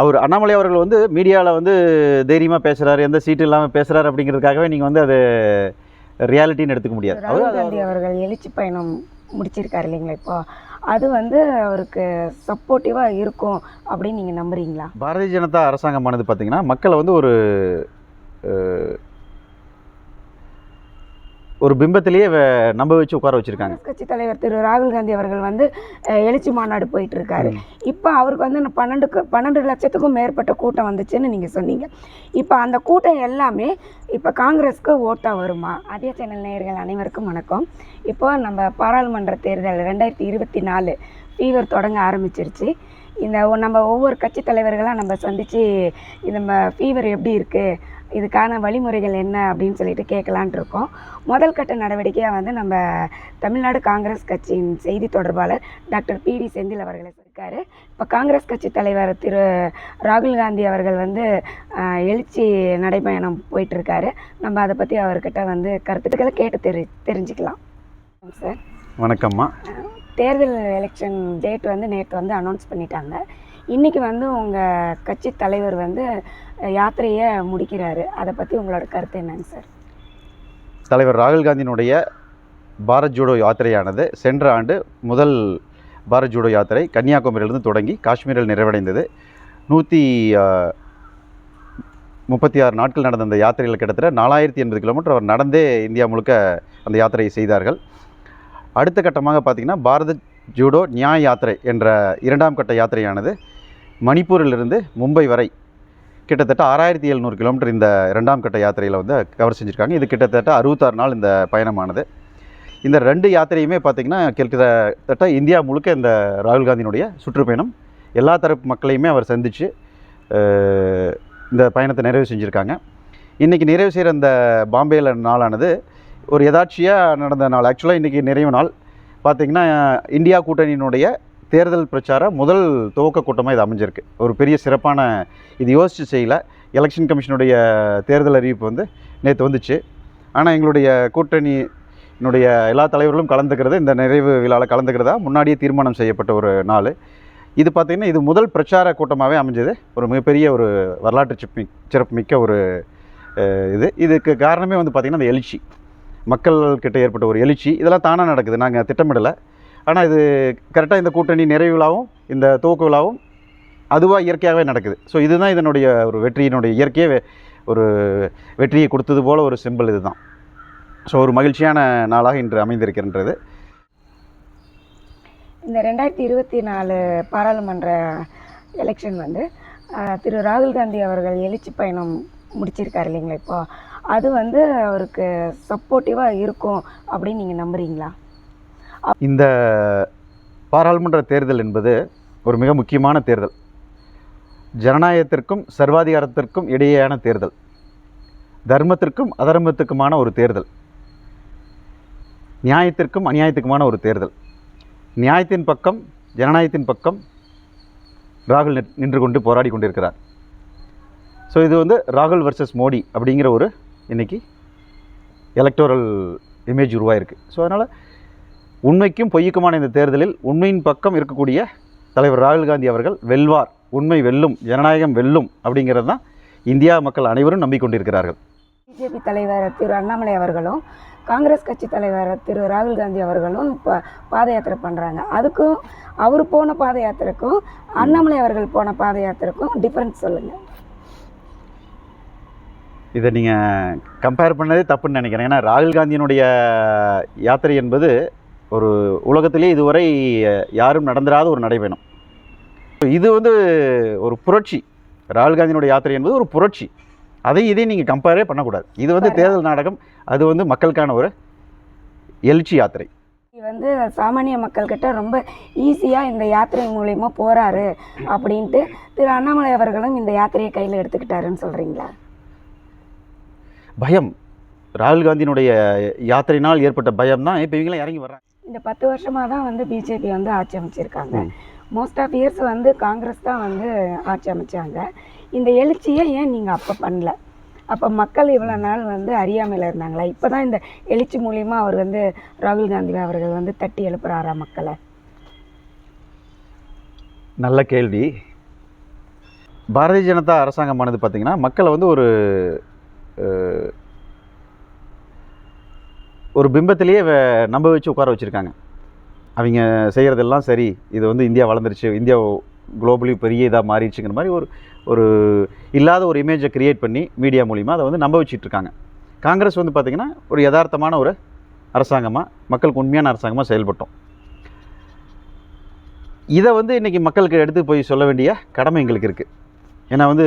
அவர் அண்ணாமலை அவர்கள் வந்து மீடியாவில் வந்து தைரியமாக பேசுகிறாரு எந்த சீட்டு இல்லாமல் பேசுகிறாரு அப்படிங்கிறதுக்காகவே நீங்கள் வந்து அது ரியாலிட்டின்னு எடுத்துக்க முடியாது. அவர் ராகுல் காந்தி அவர்கள் எழுச்சி பயணம் முடிச்சிருக்காரு இல்லைங்களா இப்போ? அது வந்து அவருக்கு சப்போர்ட்டிவாக இருக்கும் அப்படின்னு நீங்கள் நம்புறீங்களா? பாரதிய ஜனதா அரசாங்கமானது பார்த்தீங்கன்னா மக்களை வந்து ஒரு ஒரு பிம்பத்திலேயே நம்ப வச்சு உட்கார வச்சுருக்காங்க. கட்சி தலைவர் திரு ராகுல் காந்தி அவர்கள் வந்து எழுச்சி மாநாடு போயிட்டு இருக்காரு இப்போ அவருக்கு வந்து பன்னெண்டுக்கு பன்னெண்டு லட்சத்துக்கும் மேற்பட்ட கூட்டம் வந்துச்சுன்னு நீங்கள் சொன்னீங்க. இப்போ அந்த கூட்டம் எல்லாமே இப்போ காங்கிரஸ்க்கு ஓட்டாக வருமா? அதே சேனல் நேயர்கள் அனைவருக்கும் வணக்கம். இப்போ நம்ம பாராளுமன்ற தேர்தல் ரெண்டாயிரத்தி இருபத்தி நாலு ஃபீவர் தொடங்க ஆரம்பிச்சிருச்சு. இந்த ஒ- நம்ம ஒவ்வொரு கட்சி தலைவர்களாக நம்ம சந்தித்து இந்த ஃபீவர் எப்படி இருக்குது இதுக்கான வழிமுறைகள் என்ன அப்படின்னு சொல்லிட்டு கேட்கலான்ட்டு இருக்கோம். முதல் கட்ட நடவடிக்கையாக வந்து நம்ம தமிழ்நாடு காங்கிரஸ் கட்சியின் செய்தி தொடர்பாளர் டாக்டர் பி டி செந்தில் அவர்களை இருக்கார். இப்போ காங்கிரஸ் கட்சி தலைவர் திரு ராகுல் காந்தி அவர்கள் வந்து எழுச்சி நடைபயணம் போயிட்டுருக்காரு. நம்ம அதை பற்றி அவர்கிட்ட வந்து கருத்துக்களை கேட்டு தெரி தெரிஞ்சுக்கலாம். சார். வணக்கம்மா. தேர்தல் எலெக்ஷன் டேட் வந்து நேற்று வந்து அனௌன்ஸ் பண்ணிட்டாங்க. இன்றைக்கி வந்து உங்கள் கட்சி தலைவர் வந்து யாத்திரையை முடிக்கிறாரு. அதை பற்றி உங்களோட கருத்து என்னங்க சார்? தலைவர் ராகுல் காந்தியினுடைய பாரத் ஜோடோ யாத்திரையானது சென்ற ஆண்டு முதல் பாரத் ஜோடோ யாத்திரை கன்னியாகுமரியிலிருந்து தொடங்கி காஷ்மீரில் நிறைவடைந்தது. நூற்றி முப்பத்தி ஆறு நாட்கள் நடந்த அந்த யாத்திரையில் கிட்டத்தட்ட நாலாயிரத்தி எண்பது கிலோமீட்டர் அவர் நடந்தே இந்தியா முழுக்க அந்த யாத்திரையை செய்தார்கள். அடுத்த கட்டமாக பார்த்திங்கன்னா பாரத ஜூடோ நியாய யாத்திரை என்ற இரண்டாம் கட்ட யாத்திரையானது மணிப்பூரிலிருந்து மும்பை வரை கிட்டத்தட்ட ஆறாயிரத்தி எழுநூறு கிலோமீட்டர் இந்த இரண்டாம் கட்ட யாத்திரையில் வந்து கவர் செஞ்சுருக்காங்க. இது கிட்டத்தட்ட அறுபத்தாறு நாள் இந்த பயணமானது. இந்த ரெண்டு யாத்திரையுமே பார்த்திங்கன்னா கிட்டத்தட்ட இந்தியா முழுக்க இந்த ராகுல் காந்தியினுடைய சுற்றுப்பயணம். எல்லா தரப்பு மக்களையுமே அவர் சந்தித்து இந்த பயணத்தை நிறைவு செஞ்சுருக்காங்க. இன்றைக்கி நிறைவு செய்கிற இந்த பாம்பேயில் நாளானது ஒரு எதாட்சியாக நடந்த நாள். ஆக்சுவலாக இன்றைக்கி நிறைவு நாள். பார்த்திங்கன்னா இந்தியா கூட்டணியினுடைய தேர்தல் பிரச்சார முதல் துவக்க கூட்டமாக இது அமைஞ்சிருக்கு. ஒரு பெரிய சிறப்பான இது யோசித்து செய்யல. எலெக்ஷன் கமிஷனுடைய தேர்தல் அறிவிப்பு வந்து நேற்று வந்துச்சு. ஆனால் எங்களுடைய கூட்டணியினுடைய எல்லா தலைவர்களும் கலந்துக்கிறது இந்த நிறைவு விழாவில் கலந்துக்கிறதா முன்னாடியே தீர்மானம் செய்யப்பட்ட ஒரு நாள். இது பார்த்திங்கன்னா இது முதல் பிரச்சார கூட்டமாகவே அமைஞ்சது. ஒரு மிகப்பெரிய ஒரு வரலாற்று சிறப்பு சிறப்புமிக்க ஒரு இது. இதுக்கு காரணமே வந்து பார்த்திங்கன்னா அந்த எழுச்சி. மக்கள்கிட்ட ஏற்பட்ட ஒரு எழுச்சி இதெல்லாம் தானாக நடக்குது. நாங்கள் திட்டமிடலை. ஆனால் இது கரெக்டாக இந்த கூட்டணி நிறைவு விழாவும் இந்த துவக்க விழாவும் அதுவாக இயற்கையாகவே நடக்குது. ஸோ இதுதான் இதனுடைய ஒரு வெற்றியினுடைய இயற்கையே ஒரு வெற்றியை கொடுத்தது போல் ஒரு சிம்பிள் இதுதான். ஸோ ஒரு மகிழ்ச்சியான நாளாக இன்று அமைந்திருக்கின்றது. இந்த ரெண்டாயிரத்தி இருபத்தி நாலு பாராளுமன்ற எலெக்ஷன் வந்து திரு ராகுல் காந்தி அவர்கள் எழுச்சி பயணம் முடிச்சிருக்காரு இல்லைங்களா இப்போது அது வந்து அவருக்கு சப்போர்ட்டிவாக இருக்கும் அப்படின்னு நீங்கள் நம்புகிறீங்களா இந்த பாராளுமன்ற தேர்தல் என்பது ஒரு மிக முக்கியமான தேர்தல். ஜனநாயகத்திற்கும் சர்வாதிகாரத்திற்கும் இடையேயான தேர்தல். தர்மத்திற்கும் அதர்மத்துக்குமான ஒரு தேர்தல். நியாயத்திற்கும் அநியாயத்துக்குமான ஒரு தேர்தல். நியாயத்தின் பக்கம் ஜனநாயகத்தின் பக்கம் ராகுல் நின்று கொண்டு போராடி கொண்டிருக்கிறார். ஸோ இது வந்து ராகுல் வர்சஸ் மோடி அப்படிங்கிற ஒரு இன்னைக்கு எலக்டோரல் இமேஜ் உருவாயிருக்கு. ஸோ அதனால் உண்மைக்கும் பொய்யுக்குமான இந்த தேர்தலில் உண்மையின் பக்கம் இருக்கக்கூடிய தலைவர் ராகுல் காந்தி அவர்கள் வெல்வார் உண்மை வெல்லும் ஜனநாயகம் வெல்லும் அப்படிங்கிறது தான் இந்தியா மக்கள் அனைவரும் நம்பிக்கொண்டிருக்கிறார்கள். பிஜேபி தலைவர் திரு அண்ணாமலை அவர்களும் காங்கிரஸ் கட்சி தலைவர் திரு ராகுல் காந்தி அவர்களும் இப்போ பாத யாத்திரை பண்ணுறாங்க அதுக்கும் அவர் போன பாத யாத்திரைக்கும் அண்ணாமலை அவர்கள் போன பாத யாத்திரைக்கும் டிஃப்ரென்ஸ் சொல்லுங்கள் இதை நீங்கள் கம்பேர் பண்ணதே தப்புன்னு நினைக்கிறேன். ஏன்னா ராகுல் காந்தியினுடைய யாத்திரை என்பது ஒரு உலகத்திலே இதுவரை யாரும் நடந்திராத ஒரு நடைபயணம். இது வந்து ஒரு புரட்சி. ராகுல் காந்தியினுடைய யாத்திரை என்பது ஒரு புரட்சி. அதை இதையும் நீங்கள் கம்பேரே பண்ணக்கூடாது. இது வந்து தேர்தல் நாடகம். அது வந்து மக்களுக்கான ஒரு எழுச்சி யாத்திரை. இது வந்து சாமானிய மக்கள்கிட்ட ரொம்ப ஈஸியாக இந்த யாத்திரை மூலயமா போகிறாரு அப்படின்ட்டு திரு அண்ணாமலை அவர்களும் இந்த யாத்திரையை கையில் எடுத்துக்கிட்டாருன்னு சொல்கிறீங்களா பயம். ராகுல் காந்தியினுடைய யாத்திரையினால் ஏற்பட்ட பயம் தான் இப்போ இவங்களாம் இறங்கி வர்றாங்க. இந்த பத்து வருஷமாக தான் வந்து பிஜேபி வந்து ஆட்சி அமைச்சிருக்காங்க. மோஸ்ட் ஆஃப் இயர்ஸ் வந்து காங்கிரஸ் தான் வந்து ஆட்சி அமைச்சாங்க. இந்த எழுச்சியை ஏன் நீங்கள் அப்போ பண்ணல? அப்போ மக்கள் இவ்வளோ நாள் வந்து அறியாமையில் இருந்தாங்களா? இப்போ தான் இந்த எழுச்சி மூலிமா அவர் வந்து ராகுல் காந்தி அவர்கள் வந்து தட்டி எழுப்புறாரா மக்களை? நல்ல கேள்வி. பாரதிய ஜனதா அரசாங்கமானது பார்த்திங்கன்னா மக்களை வந்து ஒரு ஒரு பிம்பத்திலேயே வ- நம்ப வச்சு உட்கார வச்சுருக்காங்க. அவங்க செய்கிறதெல்லாம் சரி இது வந்து இந்தியா வளர்ந்துருச்சு இந்தியா குளோபலி பெரிய இதாக மாறிடுச்சுங்கிற மாதிரி ஒரு ஒரு இல்லாத ஒரு இமேஜை கிரியேட் பண்ணி மீடியா மூலிமா அதை வந்து நம்ப வச்சிட்ருக்காங்க காங்கிரஸ் வந்து பார்த்திங்கன்னா ஒரு யதார்த்தமான ஒரு அரசாங்கமாக மக்களுக்கு உண்மையான அரசாங்கமாக செயல்பட்டோம். இதை வந்து இன்றைக்கி மக்களுக்கு எடுத்து போய் சொல்ல வேண்டிய கடமை எங்களுக்கு இருக்குது ஏன்னா வந்து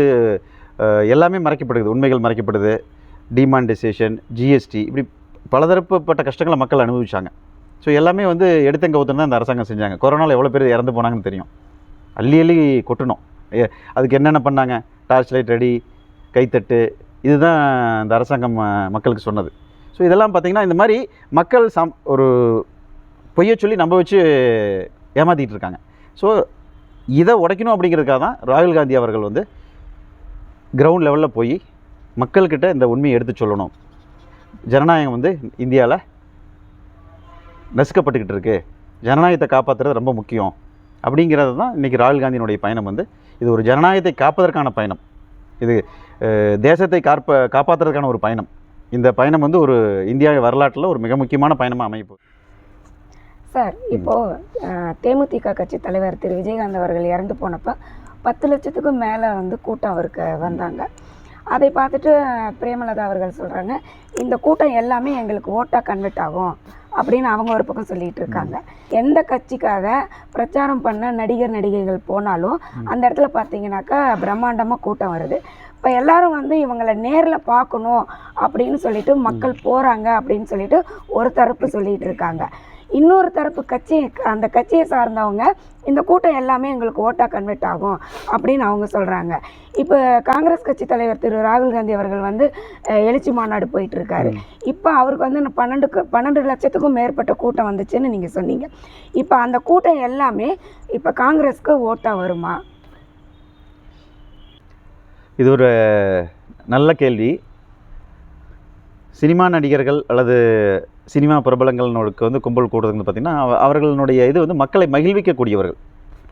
எல்லாமே மறைக்கப்படுது உண்மைகள் மறைக்கப்படுது. டிமானிட்டைசேஷன் ஜிஎஸ்டி இப்படி பலதரப்புப்பட்ட கஷ்டங்களை மக்கள் அனுபவிச்சாங்க. ஸோ எல்லாமே வந்து எடுத்தங்க ஊற்றுன்னு தான் இந்த அரசாங்கம் செஞ்சாங்க. கொரோனாவில் எவ்வளோ பேர் இறந்து போனாங்கன்னு தெரியும். அள்ளி அள்ளி கொட்டணும். ஏ, அதுக்கு என்னென்ன பண்ணாங்க? டார்ச் லைட் ரெடி கைத்தட்டு இதுதான் இந்த அரசாங்கம் மக்களுக்கு சொன்னது. ஸோ இதெல்லாம் பார்த்திங்கன்னா இந்த மாதிரி மக்கள் சம் ஒரு பொய்யை சொல்லி நம்ப வச்சு ஏமாற்றிட்டு இருக்காங்க. ஸோ இதை உடைக்கணும் அப்படிங்கிறதுக்காக தான் ராகுல் காந்தி அவர்கள் வந்து கிரவுண்ட் லெவலில் போய் மக்கள்கிட்ட இந்த உண்மையை எடுத்து சொல்லணும். ஜனநாயகம் வந்து இந்தியாவில் நசுக்கப்பட்டுக்கிட்டு இருக்குது ஜனநாயகத்தை காப்பாற்றுறது ரொம்ப முக்கியம். அப்படிங்கிறது தான் இன்றைக்கி ராகுல் காந்தியினுடைய பயணம் வந்து. இது ஒரு ஜனநாயகத்தை காப்பதற்கான பயணம். இது தேசத்தை காப்ப காப்பாற்றுறதுக்கான ஒரு பயணம். இந்த பயணம் வந்து ஒரு இந்தியா வரலாற்றில் ஒரு மிக முக்கியமான பயணமாக அமைப்பு சார் இப்போ தேமுதிக கட்சி தலைவர் திரு. விஜயகாந்த் அவர்கள் இறந்து போனப்போ பத்து லட்சத்துக்கும் மேலே வந்து கூட்டம் அவருக்கு வந்தாங்க. அதை பார்த்துட்டு பிரேமலதா அவர்கள் சொல்கிறாங்க இந்த கூட்டம் எல்லாமே எங்களுக்கு ஓட்டாக கன்வெர்ட் ஆகும் அப்படின்னு அவங்க ஒரு பக்கம் சொல்லிட்டு இருக்காங்க. எந்த கட்சிக்காக பிரச்சாரம் பண்ண நடிகர் நடிகைகள் போனாலும் அந்த இடத்துல பார்த்தீங்கன்னாக்கா பிரம்மாண்டமாக கூட்டம் வருது. இப்போ எல்லாரும் வந்து இவங்களை நேரில் பார்க்கணும் அப்படின்னு சொல்லிட்டு மக்கள் போகிறாங்க அப்படின்னு சொல்லிட்டு ஒரு தரப்பு சொல்லிட்டு இருக்காங்க. இன்னொரு தரப்பு கட்சி அந்த கட்சியை சார்ந்தவங்க இந்த கூட்டம் எல்லாமே எங்களுக்கு ஓட்டாக கன்வெர்ட் ஆகும் அப்படின்னு அவங்க சொல்கிறாங்க இப்போ காங்கிரஸ் கட்சி தலைவர் திரு ராகுல் காந்தி அவர்கள் வந்து எழுச்சி மாநாடு போயிட்டு இருக்காரு இப்போ அவருக்கு வந்து பன்னெண்டுக்கு பன்னெண்டு லட்சத்துக்கும் மேற்பட்ட கூட்டம் வந்துச்சுன்னு நீங்கள் சொன்னீங்க. இப்போ அந்த கூட்டம் எல்லாமே இப்போ காங்கிரஸ்க்கு ஓட்டாக வருமா? இது ஒரு நல்ல கேள்வி. சினிமா நடிகர்கள் அல்லது சினிமா பிரபலங்களுக்கு வந்து கும்பல் கூடுறதுன்னு பார்த்தீங்கன்னா பார்த்திங்கன்னா அவர்களுடைய இது வந்து மக்களை மகிழ்விக்கக்கூடியவர்கள்.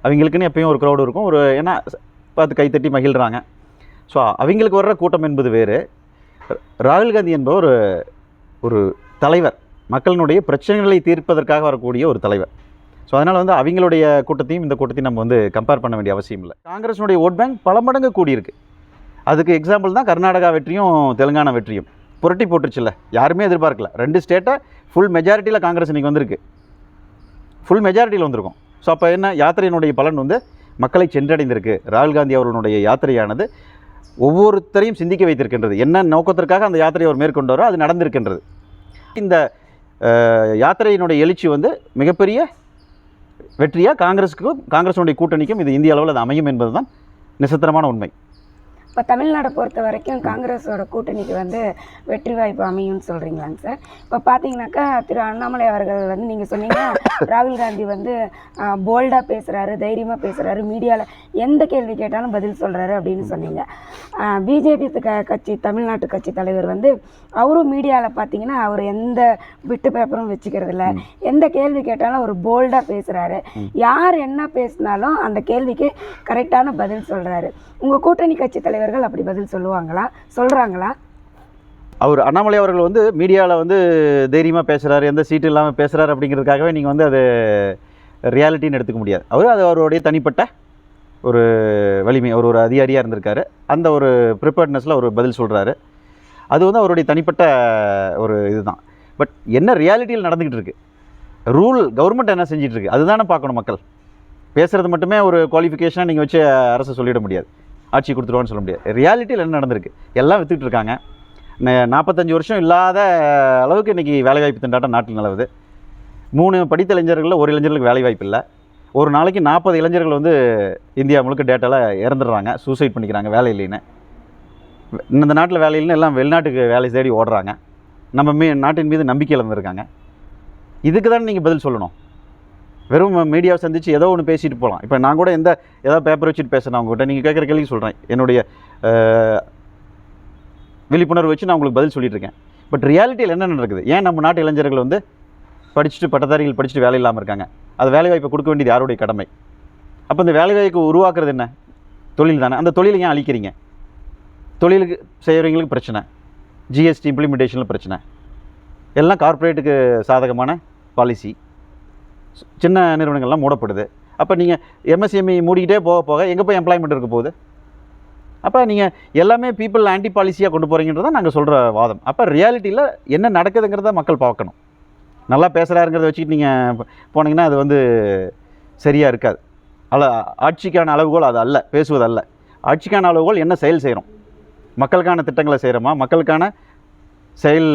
அவங்களுக்குன்னு எப்பயும் ஒரு க்ரௌடு இருக்கும். ஒரு ஏன்னா பார்த்து கைத்தட்டி மகிழ்கிறாங்க ஸோ அவங்களுக்கு வர்ற கூட்டம் என்பது வேறு. ராகுல் காந்தி என்பவர் ஒரு ஒரு தலைவர். மக்களினுடைய பிரச்சனைகளை தீர்ப்பதற்காக வரக்கூடிய ஒரு தலைவர். ஸோ அதனால் வந்து அவங்களுடைய கூட்டத்தையும் இந்த கூட்டத்தையும் நம்ம வந்து கம்பேர் பண்ண வேண்டிய அவசியம் இல்லை. காங்கிரஸினுடைய ஓட் பேங்க் பல மடங்கு கூடியிருக்கு. அதுக்கு எக்ஸாம்பிள் தான் கர்நாடகா வெற்றியும் தெலுங்கானா வெற்றியும். புரட்டி போட்டுருச்சுல்ல. யாருமே எதிர்பார்க்கல. ரெண்டு ஸ்டேட்டை ஃபுல் மெஜாரிட்டியில் காங்கிரஸ் இன்றைக்கி வந்திருக்கு. ஃபுல் மெஜாரிட்டியில் வந்திருக்கும். ஸோ அப்போ என்ன? யாத்திரையினுடைய பலன் வந்து மக்களை சென்றடைந்திருக்கு. ராகுல் காந்தி அவர்களுடைய யாத்திரையானது ஒவ்வொருத்தரையும் சிந்திக்க வைத்திருக்கின்றது. என்ன நோக்கத்திற்காக அந்த யாத்திரையை அவர் மேற்கொண்டாரோ அது நடந்திருக்கின்றது. இந்த யாத்திரையினுடைய எழுச்சி வந்து மிகப்பெரிய வெற்றியாக காங்கிரஸுக்கும் காங்கிரஸுடைய கூட்டணிக்கும் இது இந்திய அளவில் அது அமையும் என்பது தான் நிசத்திரமான உண்மை. இப்போ தமிழ்நாடை பொறுத்த வரைக்கும் காங்கிரஸோட கூட்டணிக்கு வந்து வெற்றி வாய்ப்பு அமையும்னு சொல்கிறீங்களாங்க சார். இப்போ பார்த்தீங்கன்னாக்கா திரு அண்ணாமலை அவர்கள் வந்து நீங்கள் சொன்னீங்க ராகுல் காந்தி வந்து போல்டாக பேசுகிறாரு தைரியமாக பேசுகிறாரு மீடியாவில் எந்த கேள்வி கேட்டாலும் பதில் சொல்கிறாரு அப்படின்னு சொன்னீங்க. பிஜேபி க கட்சி தமிழ்நாட்டு கட்சி தலைவர் வந்து அவரும் மீடியாவில் பார்த்தீங்கன்னா அவர் எந்த விட்டு பேப்பரும் வச்சுக்கிறதில்ல எந்த கேள்வி கேட்டாலும் அவர் போல்டாக பேசுகிறாரு யார் என்ன பேசினாலும் அந்த கேள்விக்கு கரெக்டான பதில் சொல்கிறாரு உங்கள் கூட்டணி கட்சி தலைவர்கள் அப்படி பதில் சொல்லுவாங்களா? சொல்கிறாங்களா அவர் அண்ணாமலை அவர்கள் வந்து மீடியாவில் வந்து தைரியமாக பேசுகிறாரு எந்த சீட்டு இல்லாமல் பேசுகிறாரு அப்படிங்கிறதுக்காகவே நீங்கள் வந்து அது ரியாலிட்டின்னு எடுத்துக்க முடியாது. அவர் அது அவருடைய தனிப்பட்ட ஒரு வலிமை அவர் ஒரு அதிகாரியாக இருந்திருக்காரு. அந்த ஒரு ப்ரிப்பேர்ட்னஸில் அவர் பதில் சொல்கிறாரு அது வந்து அவருடைய தனிப்பட்ட ஒரு இதுதான். பட் என்ன ரியாலிட்டியில் நடந்துக்கிட்டு இருக்குது ரூல் கவர்மெண்ட் என்ன செஞ்சிட்டு இருக்கு? அதுதானே பார்க்கணும் மக்கள். பேசுகிறது மட்டுமே ஒரு குவாலிஃபிகேஷனாக நீங்கள் வச்சு அரசு சொல்லிட முடியாது. ஆட்சி கொடுத்துருவான்னு சொல்ல முடியாது. ரியாலிட்டியில் என்ன நடந்திருக்கு? எல்லாம் வித்துக்கிட்டு இருக்காங்க. ந- நாற்பத்தஞ்சு வருஷம் இல்லாத அளவுக்கு இன்றைக்கி வேலைவாய்ப்பு திண்டாட்டம் நாட்டில் நிலவுது. மூணு படித்த இளைஞர்களில் ஒரு இளைஞர்களுக்கு வேலைவாய்ப்பு இல்லை. ஒரு நாளைக்கு நாற்பது இளைஞர்கள் வந்து இந்தியா முழுக்க டேட்டாவில் இறந்துடுறாங்க. சூசைட் பண்ணிக்கிறாங்க வேலை இல்லைன்னு. இந்த நாட்டில் வேலை இல்லைன்னு எல்லாம் வெளிநாட்டுக்கு வேலை தேடி ஓடுறாங்க. நம்ம மீ நாட்டின் மீது நம்பிக்கை இழந்திருக்காங்க. இதுக்கு தான் நீங்கள் பதில் சொல்லணும்? வெறும் மீடியாவை சந்தித்து ஏதோ ஒன்று பேசிட்டு போகலாம் இப்போ நான் கூட எந்த ஏதாவது பேப்பர் வச்சுட்டு பேசுகிறேன் அவங்ககிட்ட நீங்கள் கேட்குற கேள்வி சொல்கிறேன் என்னுடைய விழிப்புணர்வு வச்சு நான் உங்களுக்கு பதில் சொல்லிட்டு இருக்கேன். பட் ரியாலிட்டியில் என்ன நடக்குது? ஏன் நம்ம நாட்டு இளைஞர்கள் வந்து படிச்சுட்டு பட்டதாரிகள் படிச்சுட்டு வேலை இல்லாமல் இருக்காங்க? அது வேலைவாய்ப்பை கொடுக்க வேண்டியது யாருடைய கடமை? அப்போ இந்த வேலைவாய்ப்பு உருவாக்குறது என்ன? தொழில் தானே. அந்த தொழிலை ஏன் அழிக்கிறீங்க? தொழிலுக்கு செய்கிறவங்களுக்கு பிரச்சனை. ஜிஎஸ்டி இம்ப்ளிமெண்டேஷனில் பிரச்சனை. எல்லாம் கார்ப்பரேட்டுக்கு சாதகமான பாலிசி சின்ன நிறுவனங்கள்லாம் மூடப்படுது. அப்போ நீங்கள் எம்எஸ்எம்இ மூடிக்கிட்டே போக போக எங்கே போய் எம்ப்ளாய்மெண்ட் இருக்க போகுது? அப்போ நீங்கள் எல்லாமே பீப்புள் ஆன்டி பாலிசியாக கொண்டு போகிறீங்கன்றதான் நாங்கள் சொல்கிற வாதம். அப்போ ரியாலிட்டியில் என்ன நடக்குதுங்கிறத மக்கள் பார்க்கணும். நல்லா பேசுகிறாருங்கிறத வச்சுக்கிட்டு நீங்கள் போனீங்கன்னா அது வந்து சரியாக இருக்காது. அல்ல ஆட்சிக்கான அளவுகோல் அது அல்ல பேசுவது அல்ல. ஆட்சிக்கான அளவுகோல் என்ன செயல் செய்கிறோம் மக்களுக்கான திட்டங்களை செய்கிறோமா மக்களுக்கான செயல்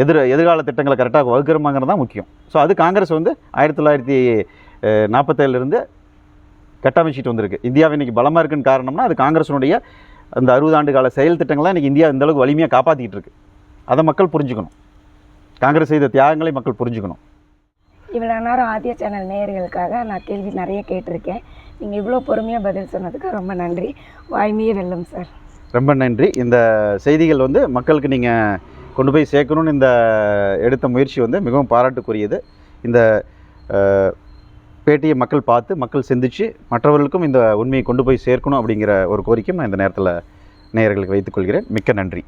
எதிர் எதிர்கால திட்டங்களை கரெக்டாக வகுக்கிறோமாங்கிறது தான் முக்கியம். ஸோ அது காங்கிரஸ் வந்து ஆயிரத்தி தொள்ளாயிரத்தி நாற்பத்தேழுலேருந்து கட்டமைச்சிட்டு வந்திருக்கு. இந்தியாவை இன்றைக்கி பலமாக இருக்குன்னு காரணம்னா அது காங்கிரஸினுடைய அந்த அறுபது ஆண்டு கால செயல் திட்டங்கள்லாம் இன்றைக்கி இந்தியா இந்த அளவுக்கு வலிமையாக காப்பாற்றிட்டு இருக்கு. அதை மக்கள் புரிஞ்சுக்கணும். காங்கிரஸ் செய்த தியாகங்களை மக்கள் புரிஞ்சுக்கணும். இவ்வளோ நேரம் ஆதிய சேனல் நேயர்களுக்காக நான் கேள்வி நிறைய கேட்டிருக்கேன். நீங்கள் இவ்வளோ பொறுமையாக பதில் சொன்னதுக்கு ரொம்ப நன்றி. வாய்மையே வெல்லும் சார். ரொம்ப நன்றி. இந்த செய்திகள் வந்து மக்களுக்கு நீங்கள் கொண்டு போய் சேர்க்கணும்னு இந்த எடுத்த முயற்சி வந்து மிகவும் பாராட்டுக்குரியது. இந்த பேட்டியை மக்கள் பார்த்து மக்கள் சிந்திச்சு மற்றவர்களுக்கும் இந்த உண்மையை கொண்டு போய் சேர்க்கணும் அப்படிங்கிற ஒரு கோரிக்கையும் நான் இந்த நேரத்தில் நேயர்களுக்கு வைத்துக்கொள்கிறேன் மிக்க நன்றி.